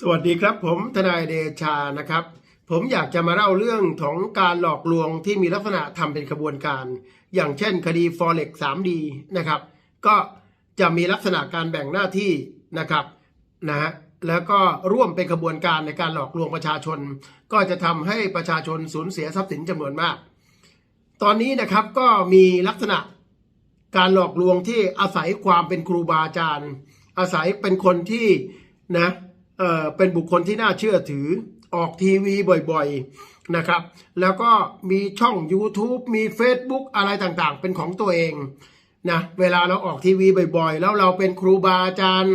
สวัสดีครับผมทนายเดชานะครับ ผมอยากจะมาเล่าเรื่องของการหลอกลวงที่มีลักษณะทำเป็นขบวนการ อย่างเช่นคดี Forex 3D นะครับ ก็จะมีลักษณะการแบ่งหน้าที่นะครับนะฮะแล้วก็ร่วมเป็นขบวนการในการหลอกลวงประชาชน ก็จะทำให้ประชาชนสูญเสียทรัพย์สินจำนวนมาก ตอนนี้นะครับก็มีลักษณะการหลอกลวงที่อาศัยความเป็นครูบาอาจารย์ อาศัยเป็นคนที่นะ เเป็นบุคคลที่น่าเชื่อถือออกทีวีบ่อยๆนะครับ แล้วก็มีช่อง YouTube มี Facebook อะไรต่างๆ เป็นของตัวเองนะเวลาเราออกทีวีบ่อยๆ แล้วเราเป็นครูบาอาจารย์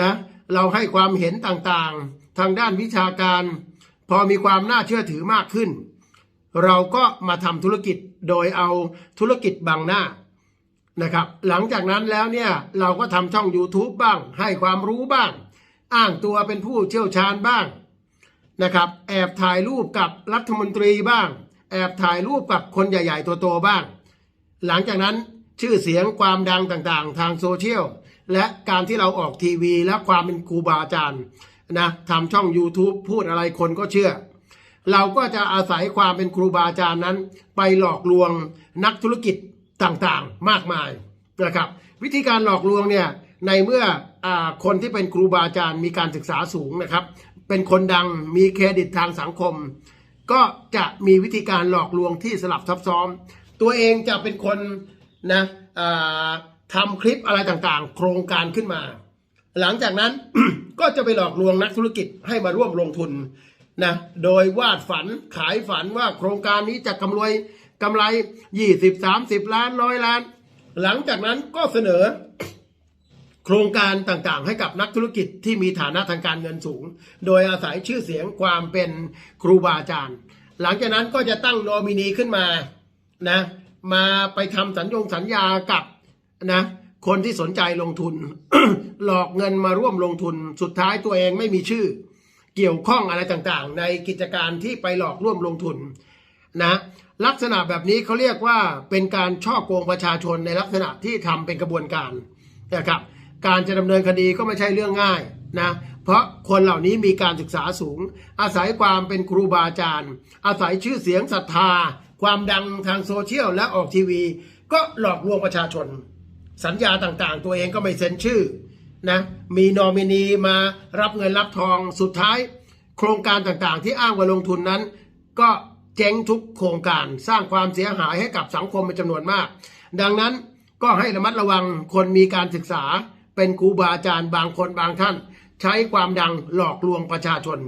นะเราให้ความเห็นต่างๆ ทางด้านวิชาการ พอมีความน่าเชื่อถือมากขึ้น เราก็มาทำธุรกิจโดยเอาธุรกิจบังหน้านะครับ หลังจากนั้นแล้วเนี่ยเราก็ทำช่อง YouTube บ้าง ให้ความรู้บ้าง อ้างตัวเป็นผู้เชี่ยวชาญบ้างนะครับแอบถ่ายรูปกับรัฐมนตรีบ้าง แอบถ่ายรูปกับคนใหญ่ๆ ตัวโตบ้าง หลังจากนั้นชื่อเสียงความดังต่างๆ ทางโซเชียลและการที่เราออกทีวี และความเป็นครูบาอาจารย์นะทำช่อง YouTube พูดอะไรคนก็เชื่อ เราก็จะอาศัยความเป็นครูบาอาจารย์นั้น ไปหลอกลวงนักธุรกิจต่างๆ มากมายนะครับวิธีการหลอกลวงเนี่ยในเมื่อ คนที่เป็นครูบาอาจารย์มีการศึกษาสูงนะครับ เป็นคนดังมีเครดิตทางสังคม ก็จะมีวิธีการหลอกลวงที่สลับซับซ้อนตัวเองจะเป็นคนนะทำคลิปอะไรต่างๆ โครงการขึ้นมา หลังจากนั้นก็จะไปหลอกลวงนักธุรกิจให้มาร่วมลงทุนนะโดยวาดฝันขายฝันว่าโครงการนี้จะกำไรกำไร 20 30 ล้านร้อยล้าน หลังจากนั้นก็เสนอ โครงการต่างๆ ให้กับนักธุรกิจที่มีฐานะทางการเงินสูง โดยอาศัยชื่อเสียงความเป็นครูบาอาจารย์ หลังจากนั้นก็จะตั้งโนมินีขึ้นมานะมาไปทำสัญญงสัญญากับนะคนที่สนใจลงทุน หลอกเงินมาร่วมลงทุนสุดท้ายตัวเองไม่มีชื่อ เกี่ยวข้องอะไรต่างๆ ในกิจการที่ไปหลอกร่วมลงทุนนะลักษณะแบบนี้เขาเรียกว่าเป็นการช่อโกงประชาชนในลักษณะที่ทำเป็นกระบวนการนะครับ การจะดำเนินคดีก็ไม่ใช่เรื่องง่ายนะเพราะคนเหล่านี้มีการศึกษาสูง อาศัยความเป็นครูบาอาจารย์ อาศัยชื่อเสียงศรัทธา ความดังทางโซเชียลและออกทีวี ก็หลอกลวงประชาชน สัญญาต่างๆ ตัวเองก็ไม่เซ็นชื่อนะมีนอมินีมารับเงินรับทองสุดท้าย โครงการต่างๆ ที่อ้างว่าลงทุนนั้น ก็เจ๊งทุกโครงการสร้างความเสียหายให้กับสังคมเป็นจำนวนมาก ดังนั้นก็ให้ระมัดระวังคนมีการศึกษา เป็นครูบาอาจารย์บางคนบางท่าน ใช้ความดังหลอกลวงประชาชน